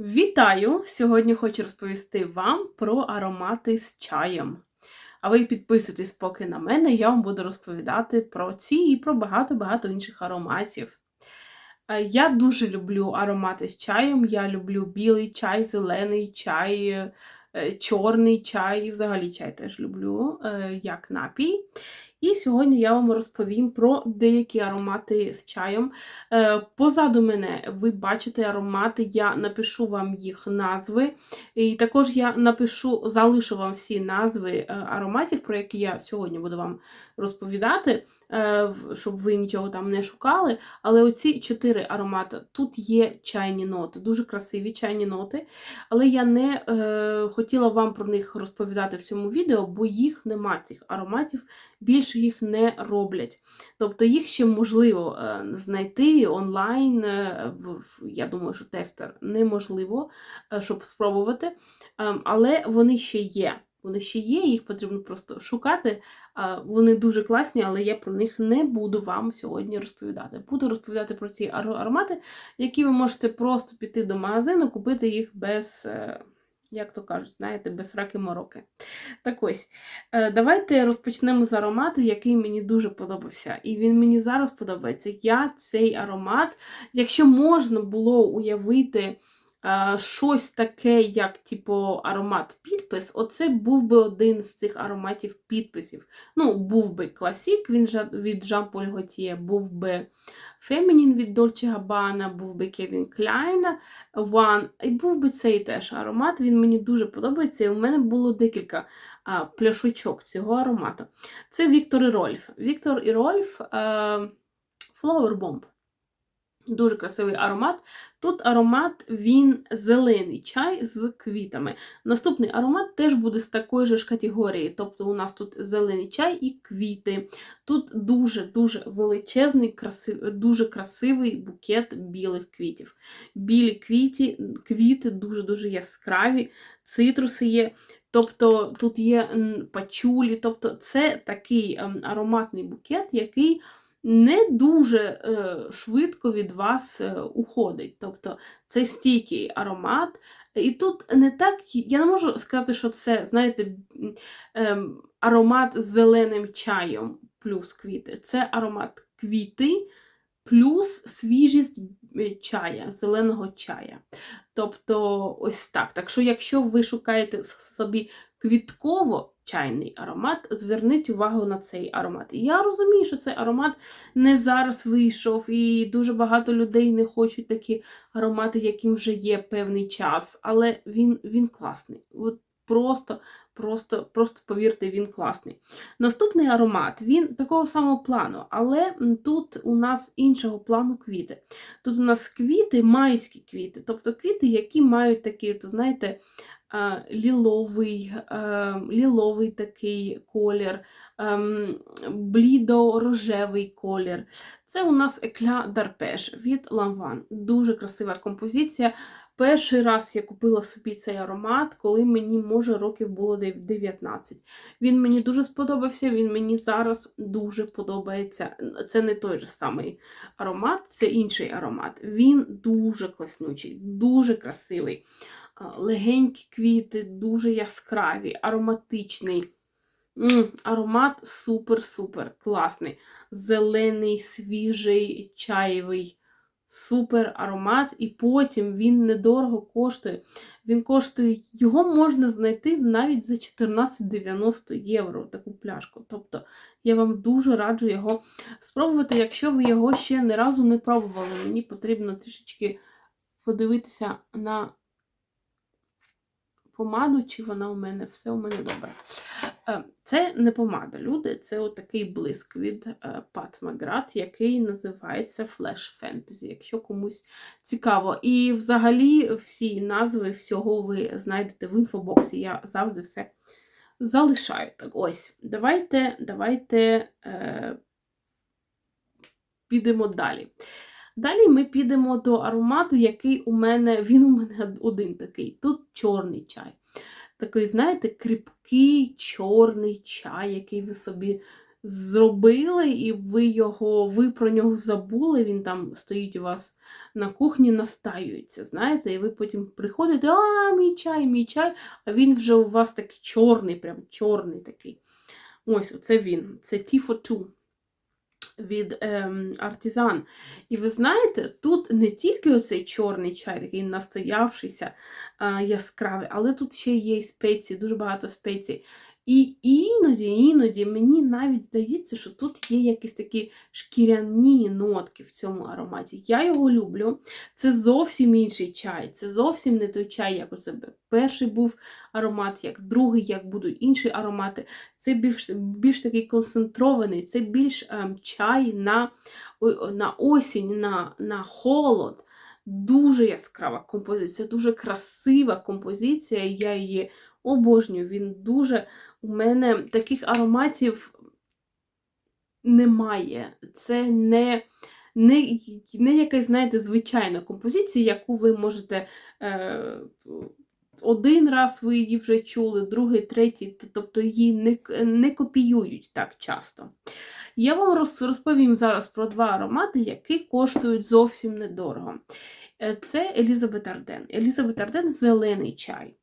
Вітаю! Сьогодні хочу розповісти вам про аромати з чаєм. А ви підписуйтесь поки на мене, я вам буду розповідати про ці і про багато-багато інших ароматів. Е, Я дуже люблю аромати з чаєм. Я люблю білий чай, зелений чай, е, чорний чай, і взагалі чай теж люблю е, як напій. І сьогодні я вам розповім про деякі аромати з чаєм. Е, Позаду мене ви бачите аромати, я напишу вам їх назви. І також я напишу, залишу вам всі назви е, ароматів, про які я сьогодні буду вам розповідати, е, щоб ви нічого там не шукали. Але оці чотири аромати тут є чайні ноти, дуже красиві чайні ноти. Але я не е, хотіла вам про них розповідати в цьому відео, бо їх нема цих ароматів, більше їх не роблять. Тобто їх ще можливо е, знайти онлайн. Я думаю, що тестер неможливо, щоб спробувати. Ем, Але вони ще є. Вони ще є, їх потрібно просто шукати. Вони дуже класні, але я про них не буду вам сьогодні розповідати. Буду розповідати про ці аромати, які ви можете просто піти до магазину, купити їх без, е, як то кажуть, знаєте, без раки мороки. Так ось, е, давайте розпочнемо з аромату, який мені дуже подобався. І він мені зараз подобається. Я цей аромат, якщо можна було уявити. Е, Щось таке, як типу аромат підпис, оце був би один з цих ароматів підписів. Ну, був би класік він від Paul Gaultier, був би Feminine від Dolce Gabbana, був би Kevin Klein, One, і був би цей теж аромат. Він мені дуже подобається. І у мене було декілька а, пляшечок цього аромату. Це Віктор і Рольф. Віктор і Рольф а, Flower Bomb. Дуже красивий аромат. Тут аромат він зелений чай з квітами. Наступний аромат теж буде з такої ж категорії. Тобто у нас тут зелений чай і квіти. Тут дуже-дуже величезний, красив, дуже красивий букет білих квітів. Білі квіти, квіти дуже-дуже яскраві, цитруси є. Тобто тут є пачулі, тобто це такий ем, ароматний букет, який не дуже е, швидко від вас е, уходить. Тобто це стійкий аромат. І тут не так, я не можу сказати, що це, знаєте, ем, аромат з зеленим чаєм плюс квіти. Це аромат квіти плюс свіжість е, чая, зеленого чая. Тобто, ось так. Так що, якщо ви шукаєте собі квітково чайний аромат, зверніть увагу на цей аромат. І Я розумію, що цей аромат не зараз вийшов, і дуже багато людей не хочуть такі аромати, яким вже є певний час, але він, він класний. От просто, просто, просто повірте, він класний. Наступний аромат, він такого самого плану, але тут у нас іншого плану квіти. Тут у нас квіти, майські квіти, тобто квіти, які мають такий, то знаєте, ліловий, е, ліловий такий колір, ем, блідо-рожевий колір. Це у нас екля Дарпеш від Ламван. Дуже красива композиція. Перший раз я купила собі цей аромат, коли мені, може, років було 19. Він мені дуже сподобався, він мені зараз дуже подобається. Це не той же самий аромат, це інший аромат. Він дуже класнючий, дуже красивий. Легенькі квіти, дуже яскраві, ароматичний. М, аромат супер-супер класний. Зелений, свіжий, чаєвий. Супер аромат, і потім він недорого коштує. Він коштує, його можна знайти навіть за 14,90 євро таку пляшку. Тобто я вам дуже раджу його спробувати, якщо ви його ще не разу не пробували. Мені потрібно трішечки подивитися на помаду, чи вона у мене все у мене добре. Е, Це не помада, люди, це отакий блиск від е, Pat McGrath, який називається Flash Fantasy, якщо комусь цікаво. І взагалі всі назви всього ви знайдете в інфобоксі. Я завжди все залишаю. Так ось, давайте, давайте е, підемо далі. Далі ми підемо до аромату, який у мене, він у мене один такий. Тут чорний чай. Такий, знаєте, кріпкий чорний чай, який ви собі зробили, і ви його, ви про нього забули, він там стоїть у вас на кухні, настаюється, знаєте, і ви потім приходите, а, мій чай, мій чай, а він вже у вас такий чорний, прям чорний такий. Ось, оце він. Це Tea for Two від ем, артизан. І ви знаєте, тут не тільки оцей чорний чай, такий настоявшийся, е, яскравий, але тут ще є і спеції, дуже багато спецій. І іноді, іноді мені навіть здається, що тут є якісь такі шкіряні нотки в цьому ароматі. Я його люблю. Це зовсім інший чай. Це зовсім не той чай, як у себе перший був аромат, як другий, як будуть інші аромати. Це більш більш такий концентрований, це більш ем, чай на, на осінь, на, на холод. Дуже яскрава композиція, дуже красива композиція. Я її обожнюю. Він дуже у мене таких ароматів немає. Це не не, не якась, знаєте, звичайна композиція, яку ви можете. Е, один раз ви її вже чули, другий, третій, тобто її не, не копіюють так часто. Я вам розповім зараз про два аромати, які коштують зовсім недорого. Е, Це Елізабет Арден. Елізабет Арден зелений чай.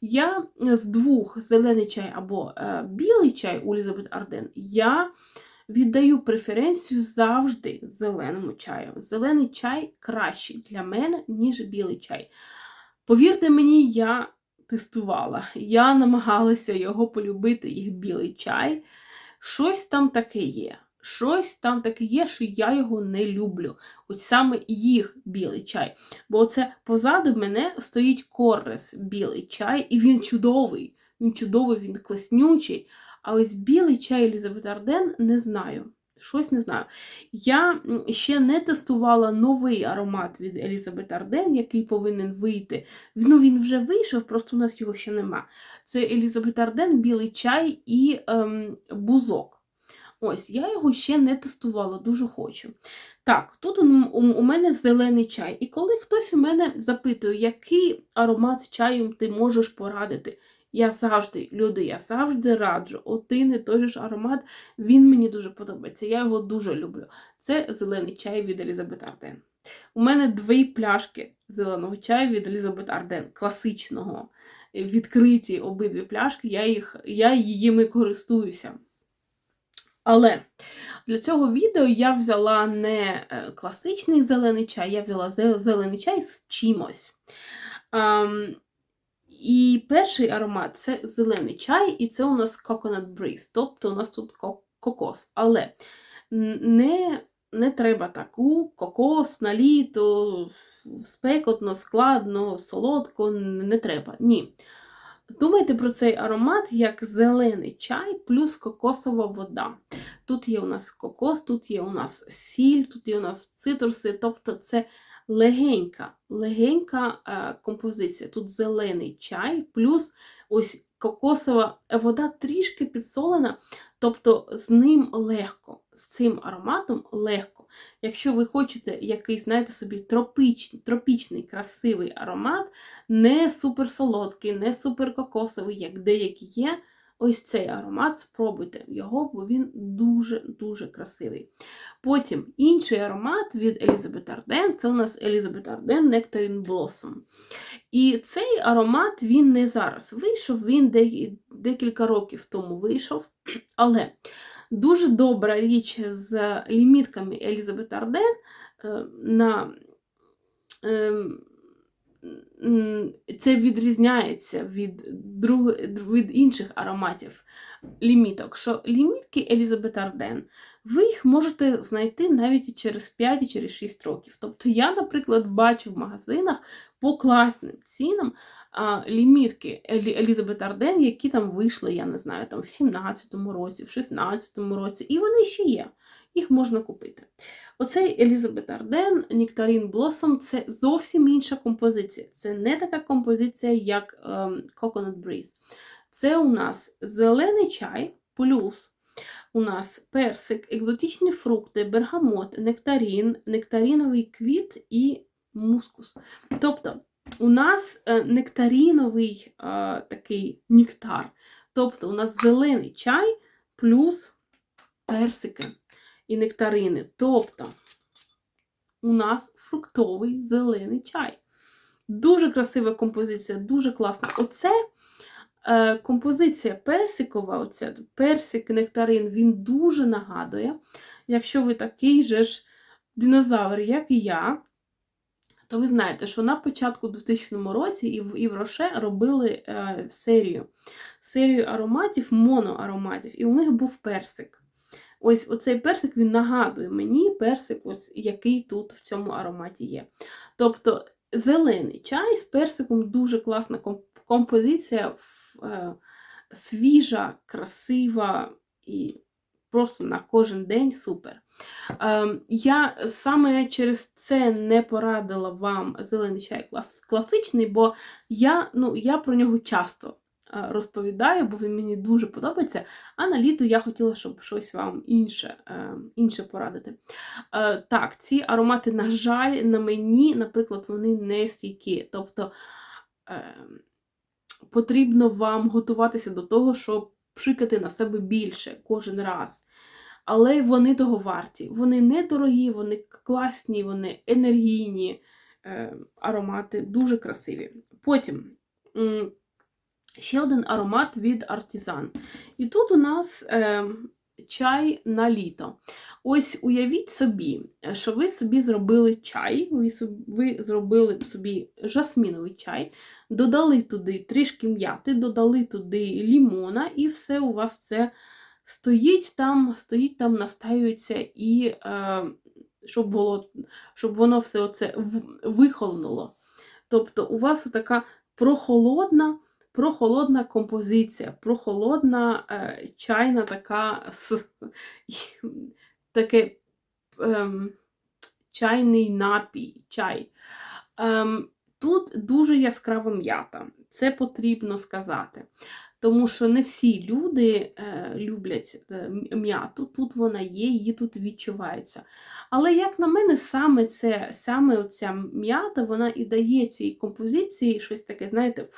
Я з двох зелений чай або е, білий чай у Елізабет Арден, я віддаю преференцію завжди зеленому чаю. Зелений чай кращий для мене, ніж білий чай. Повірте мені, я тестувала, я намагалася його полюбити, їх білий чай. Щось там таке є. Щось там таке є, що я його не люблю. От саме їх білий чай. Бо це позаду мене стоїть коррес білий чай, і він чудовий. Він чудовий, він класнючий. А ось білий чай Елізабет Арден не знаю. Щось не знаю. Я ще не тестувала новий аромат від Елізабет Арден, який повинен вийти. Ну, він вже вийшов, просто у нас його ще нема. Це Елізабет Арден, білий чай і ем, бузок. Ось, я його ще не тестувала, дуже хочу. Так, тут у, мене зелений чай. І коли хтось у мене запитує, який аромат з чаєм ти можеш порадити, я завжди, люди, я завжди раджу один і той ж аромат, він мені дуже подобається. Я його дуже люблю. Це зелений чай від Елізабет Арден. У мене дві пляшки зеленого чаю від Елізабет Арден, класичного. Відкриті обидві пляшки, я, їх, я їми користуюся. Але для цього відео я взяла не е, класичний зелений чай, я взяла зелений чай з чимось. І перший аромат це зелений чай, і це у нас coconut breeze, тобто у нас тут кокос. Але не не треба таку кокос на літо, спекотно, складно, солодко, не треба. Ні. Думайте про цей аромат як зелений чай плюс кокосова вода. Тут є у нас кокос, тут є у нас сіль, тут є у нас цитруси, тобто це легенька легенька е, композиція. Тут зелений чай, плюс ось кокосова вода трішки підсолена, тобто з ним легко, з цим ароматом легко. Якщо ви хочете якийсь, знаєте собі, тропічний, тропічний красивий аромат, не суперсолодкий, не суперкокосовий, як деякі є. Ось цей аромат, спробуйте його, бо він дуже-дуже красивий. Потім інший аромат від Елізабет Арден це у нас Елізабет Арден Nectarine Blossom. І цей аромат він не зараз вийшов, він декілька років тому вийшов. Але дуже добра річ з лімітками Елізабет Арден е, на ем, це відрізняється від друг... від інших ароматів ліміток. Що лімітки Елізабет Арден, ви їх можете знайти навіть через 5 і через 6 років. Тобто я, наприклад, бачу в магазинах по класним цінам а, лімітки Елізабет Арден, які там вийшли, я не знаю, там в 17-му році, в 16-му році, і вони ще є. Їх можна купити. Оцей Елізабет Арден, Нектарін Blossom це зовсім інша композиція. Це не така композиція, як um, Coconut Breeze. Це у нас зелений чай, плюс у нас персик, екзотичні фрукти, бергамот, нектарін, нектаріновий квіт і мускус. Тобто у нас е, нектаріновий а, такий нектар. Тобто у нас зелений чай плюс персики і нектарини. Тобто у нас фруктовий зелений чай. Дуже красива композиція, дуже класна. Оце е, композиція персикова, оця, персик, нектарин, він дуже нагадує, якщо ви такий же ж динозавр, як і я, то ви знаєте, що на початку 2000 році і в, і в Роше робили е, серію, серію ароматів, моноароматів, і у них був персик. Ось оцей персик він нагадує мені персик, ось який тут в цьому ароматі є. Тобто зелений чай з персиком дуже класна композиція, е, свіжа, красива і просто на кожен день супер. Ем, я саме через це не порадила вам зелений чай класичний, бо я, ну, я про нього часто розповідаю, бо він мені дуже подобається. А на літо я хотіла, щоб щось вам інше, е, інше порадити. Е, так, ці аромати, на жаль, на мені, наприклад, вони не стійкі. Тобто е, потрібно вам готуватися до того, щоб пшикати на себе більше кожен раз. Але вони того варті. Вони недорогі, вони класні, вони енергійні е, аромати, дуже красиві. Потім ще один аромат від Artisan. І тут у нас е, чай на літо. Ось уявіть собі, що ви собі зробили чай, ви, ви зробили собі жасміновий чай, додали туди трішки м'яти, додали туди лімона, і все у вас це стоїть там, стоїть там, настаюється, і е, щоб, було, щоб воно все оце вихолнуло. Тобто у вас така прохолодна, прохолодна композиція, прохолодна е, чайна така с- таке ем, чайний напій, чай. Ем, тут дуже яскрава м'ята, це потрібно сказати. Тому що не всі люди е, люблять е, м'яту, тут вона є, її тут відчувається. Але, як на мене, саме це, саме оця м'ята, вона і дає цій композиції щось таке, знаєте,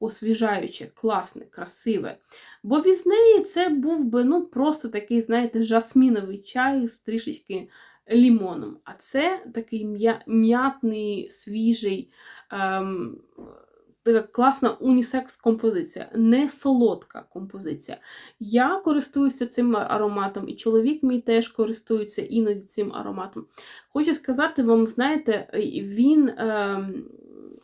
освіжаюче, класне, красиве. Бо без неї це був би ну, просто такий, знаєте, жасміновий чай з трішечки лімоном. А це такий м'ятний, свіжий. Ем, така класна унісекс-композиція, не солодка композиція. Я користуюся цим ароматом, і чоловік мій теж користується іноді цим ароматом. Хочу сказати вам, знаєте, він, е,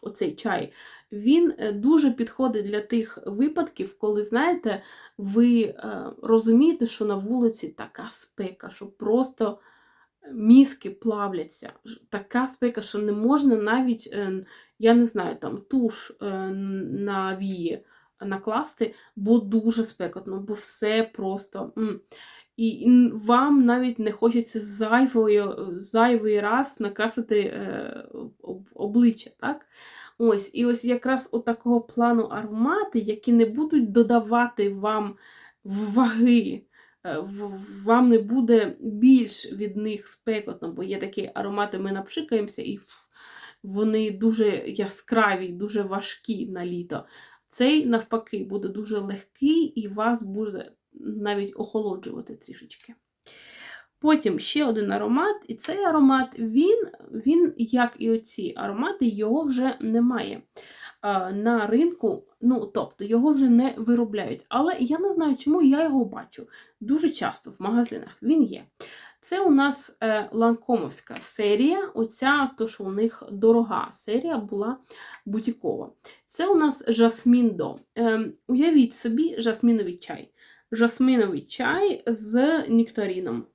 оцей чай, він е, дуже підходить для тих випадків, коли, знаєте, ви е, розумієте, що на вулиці така спека, що просто мізки плавляться. Така спека, що не можна навіть, е, я не знаю, там туш е, на вії накласти, бо дуже спекотно, бо все просто. І вам навіть не хочеться зайвою, зайвий раз накрасити е, об- обличчя, так? Ось, і ось якраз от такого плану аромати, які не будуть додавати вам ваги, е, вам не буде більш від них спекотно, бо є такі аромати, ми напшикаємося, і вони дуже яскраві, дуже важкі на літо. Цей, навпаки, буде дуже легкий і вас буде навіть охолоджувати трішечки. Потім ще один аромат, і цей аромат, він, він як і оці аромати, його вже немає на ринку. Ну, тобто, його вже не виробляють. Але я не знаю, чому я його бачу дуже часто в магазинах. Він є. Це у нас е, ланкомовська серія. Оця, то, що у них дорога серія була бутікова. Це у нас жасмін до. Ем, уявіть собі жасміновий чай. Жасминовий чай з нектаріном.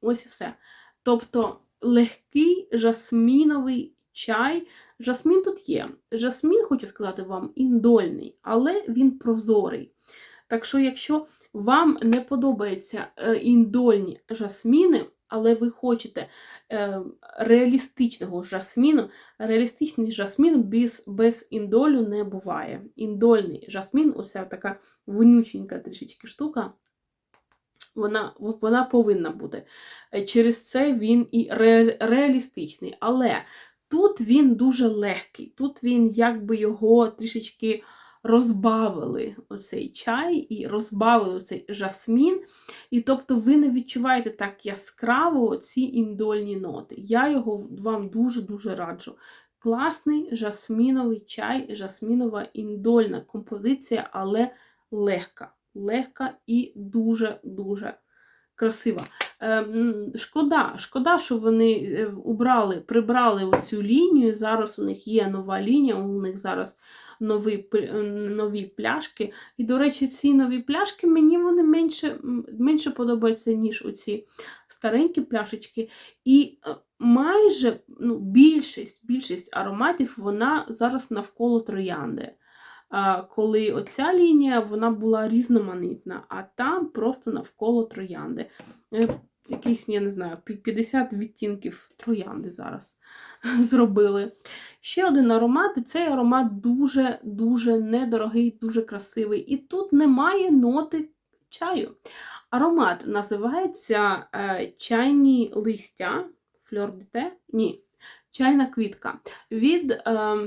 Ось і все. Тобто легкий жасміновий чай. Жасмін тут є. Жасмін, хочу сказати вам, індольний, але він прозорий. Так що, якщо вам не подобаються е, індольні жасміни, але ви хочете е, реалістичного жасміну, реалістичний жасмін без, без індолю не буває. Індольний жасмін, оця така вонюченька трішечки штука, вона, вона повинна бути. Е, Через це він і ре, реалістичний. Але тут він дуже легкий, тут він якби його трішечки розбавили оцей чай і розбавили оцей жасмін. І тобто ви не відчуваєте так яскраво ці індольні ноти. Я його вам дуже-дуже раджу. Класний жасміновий чай, жасмінова індольна композиція, але легка. Легка і дуже-дуже красива. Ем, Шкода, шкода, що вони е, убрали, прибрали оцю лінію. Зараз у них є нова лінія, у них зараз нові, е, нові пляшки. І, до речі, ці нові пляшки мені вони менше, менше подобаються, ніж оці старенькі пляшечки. І е, майже ну, більшість, більшість ароматів вона зараз навколо троянди. Коли оця лінія вона була різноманітна, а там просто навколо троянди. Е, Якісь, я не знаю, 50 відтінків троянди зараз зробили. Ще один аромат, і цей аромат дуже-дуже недорогий, дуже красивий. І тут немає ноти чаю. Аромат називається е, чайні листя, фльор де те? Ні, чайна квітка від, е,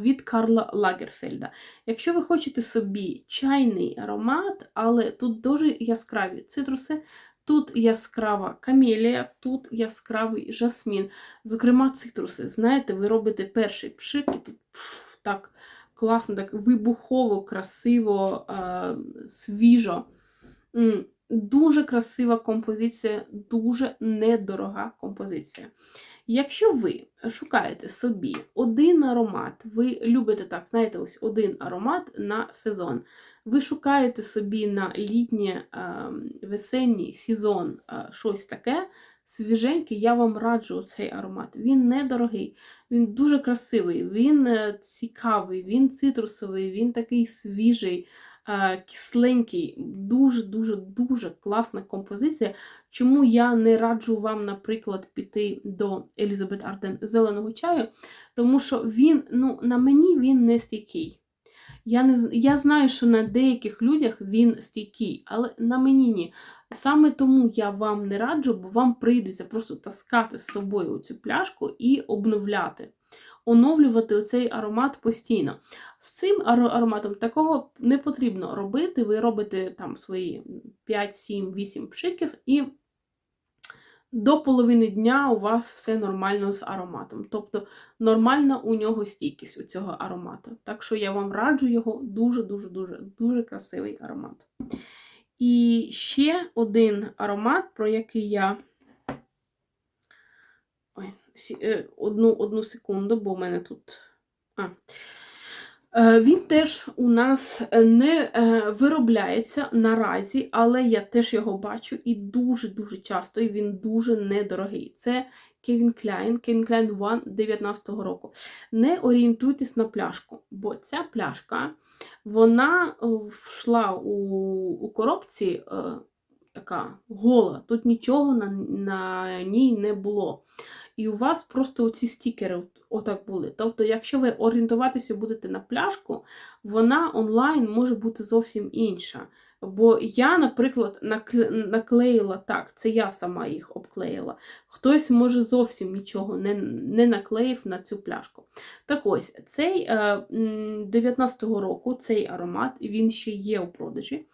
від Карла Лагерфельда. Якщо ви хочете собі чайний аромат, але тут дуже яскраві цитруси, тут яскрава камелія, тут яскравий жасмін. Зокрема, цитруси. Знаєте, ви робите перший пшик, і тут пф, так класно, так вибухово, красиво, е, свіжо. Дуже красива композиція, дуже недорога композиція. Якщо ви шукаєте собі один аромат, ви любите так, знаєте, ось один аромат на сезон. Ви шукаєте собі на літній е, весенній сезон е, щось таке свіженьке, я вам раджу цей аромат. Він недорогий, він дуже красивий, він е, цікавий, він цитрусовий, він такий свіжий, кисленький, дуже-дуже дуже класна композиція. Чому я не раджу вам, наприклад, піти до Елізабет Арден зеленого чаю? Тому що він, ну, на мені він не стійкий. Я не, я знаю, що на деяких людях він стійкий, але на мені ні. Саме тому я вам не раджу, бо вам прийдеться просто таскати з собою цю пляшку і обновляти, оновлювати оцей аромат постійно. З цим ароматом такого не потрібно робити. Ви робите там свої 5, 7, 8 пшиків і до половини дня у вас все нормально з ароматом. Тобто нормальна у нього стійкість у цього аромату. Так що я вам раджу його дуже-дуже дуже дуже красивий аромат. І ще один аромат, про який я. Е, одну, одну секунду, бо в мене тут. А. Е, Він теж у нас не е, виробляється наразі, але я теж його бачу і дуже-дуже часто, і він дуже недорогий. Це Kevin Klein, Kevin Klein One 19-го року. Не орієнтуйтесь на пляшку, бо ця пляшка вона йшла у, у коробці така гола, тут нічого на, на ній не було. І у вас просто оці стікери от- отак були. Тобто, якщо ви орієнтуватися будете на пляшку, вона онлайн може бути зовсім інша. Бо я, наприклад, наклеїла так, це я сама їх обклеїла. Хтось може зовсім нічого не, не наклеїв на цю пляшку. Так ось, цей е, 19-го року цей аромат, він ще є у продажі.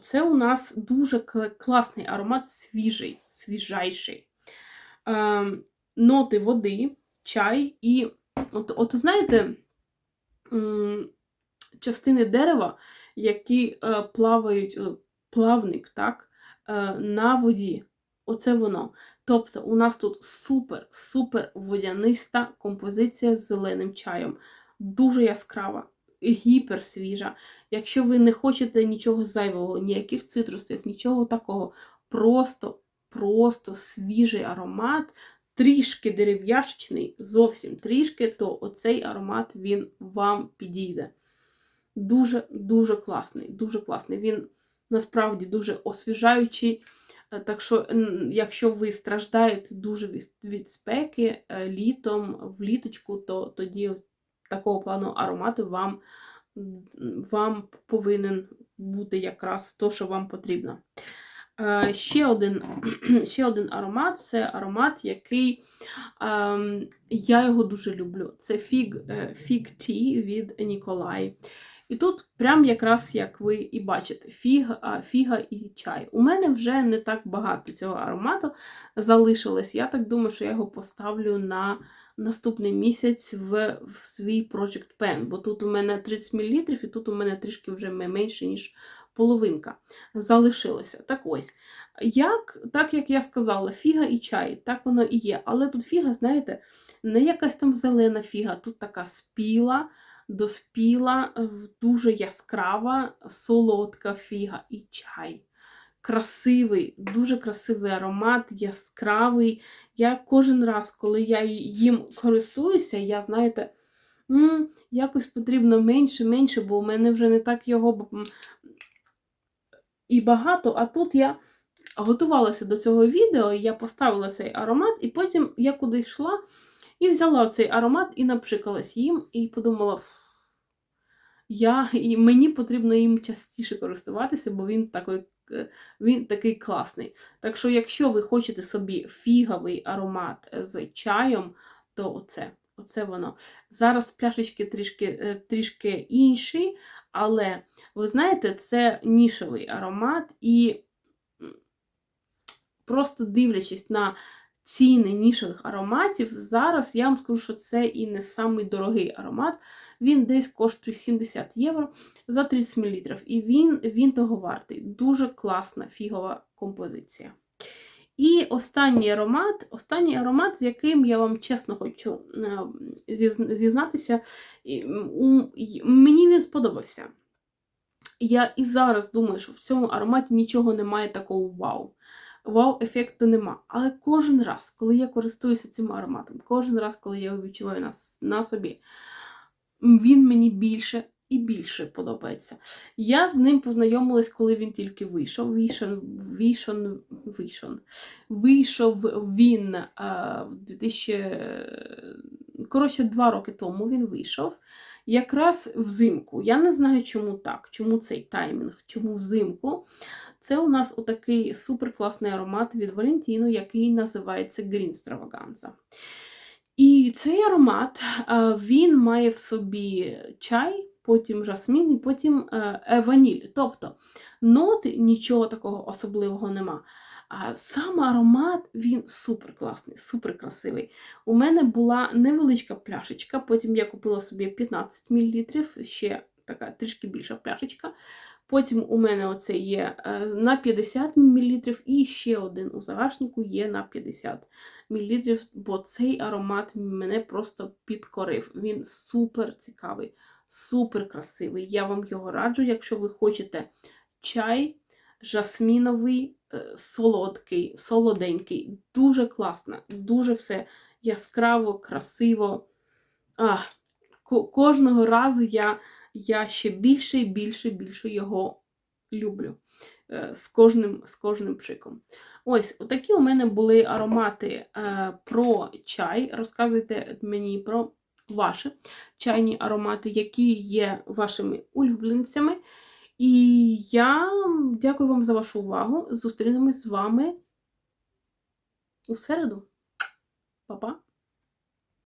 Це у нас дуже класний аромат, свіжий, свіжайший. Ем, ноти води, чай і, от, от знаєте, частини дерева, які е, плавають, е, плавник, так, е, на воді. Оце воно. Тобто у нас тут супер, супер водяниста композиція з зеленим чаєм. Дуже яскрава, гіпер свіжа. Якщо ви не хочете нічого зайвого, ніяких цитрусів, нічого такого, просто, просто свіжий аромат, трішки дерев'яшечний, зовсім трішки, то оцей аромат він вам підійде. Дуже-дуже класний, дуже класний. Він насправді дуже освіжаючий. Е, Так що, якщо ви страждаєте дуже від, спеки е, літом, вліточку, то тоді такого плану аромату вам, вам повинен бути якраз то, що вам потрібно. Е, Ще один, ще один аромат це аромат, який ем, я його дуже люблю. Це фіг, е, фіг Tea від Ніколай. І тут, прям якраз як ви і бачите, фіга, фіга і чай. У мене вже не так багато цього аромату залишилось. Я так думаю, що я його поставлю на наступний місяць в, в свій Project Pen, бо тут у мене 30 мл, і тут у мене трішки вже менше, ніж половинка залишилося. Так ось, як, так як я сказала, фіга і чай, так воно і є. Але тут фіга, знаєте, не якась там зелена фіга, тут така спіла, доспіла, е, дуже яскрава, солодка фіга і чай. Красивий, дуже красивий аромат, яскравий. Я кожен раз, коли я їм користуюся, я, знаєте, якось потрібно менше-менше, бо у мене вже не так його і багато. А тут я готувалася до цього відео, я поставила цей аромат, і потім я куди йшла і взяла цей аромат і напшикалась їм, і подумала, я, і мені потрібно їм частіше користуватися, бо він такий, е, він такий класний. Так що, якщо ви хочете собі фіговий аромат з чаєм, то оце, оце воно. Зараз пляшечки трішки, е, трішки інші, але ви знаєте, це нішовий аромат, і просто дивлячись на ціни нішових ароматів, зараз я вам скажу, що це і не самий дорогий аромат. Він десь коштує 70 євро за 30 мл. І він, він того вартий. Дуже класна фігова композиція. І останній аромат, останній аромат, з яким я вам чесно хочу е, зізнатися, мені він сподобався. Я і зараз думаю, що в цьому ароматі нічого немає такого вау. Вау-ефекту нема. Але кожен раз, коли я користуюся цим ароматом, кожен раз, коли я його відчуваю на, на собі, він мені більше і більше подобається. Я з ним познайомилась, коли він тільки вийшов. Вийшов, вийшов, вийшов. вийшов він е, в 2000... Коротше, два роки тому він вийшов. Якраз взимку. Я не знаю, чому так, чому цей таймінг, чому взимку. Це у нас отакий суперкласний аромат від Valentino, який називається Green Stravaganza. І цей аромат е, він має в собі чай, потім жасмін і потім е, е, ваніль. Тобто ноти нічого такого особливого нема. А сам аромат він супер класний, супер красивий. У мене була невеличка пляшечка, потім я купила собі 15 мл, ще така трішки більша пляшечка. Потім у мене оце є е, на 50 мл, і ще один у загашнику є на 50 мл, бо цей аромат мене просто підкорив. Він супер цікавий, супер красивий. Я вам його раджу, якщо ви хочете чай жасміновий, е, солодкий, солоденький, дуже класно, дуже все яскраво, красиво. А, кожного разу я, я ще більше і більше більше його люблю е, з кожним, з кожним пшиком. Ось, такі у мене були аромати е, про чай. Розказуйте мені про ваші чайні аромати, які є вашими улюбленцями. І я дякую вам за вашу увагу. Зустрінемось з вами у середу. Па-па!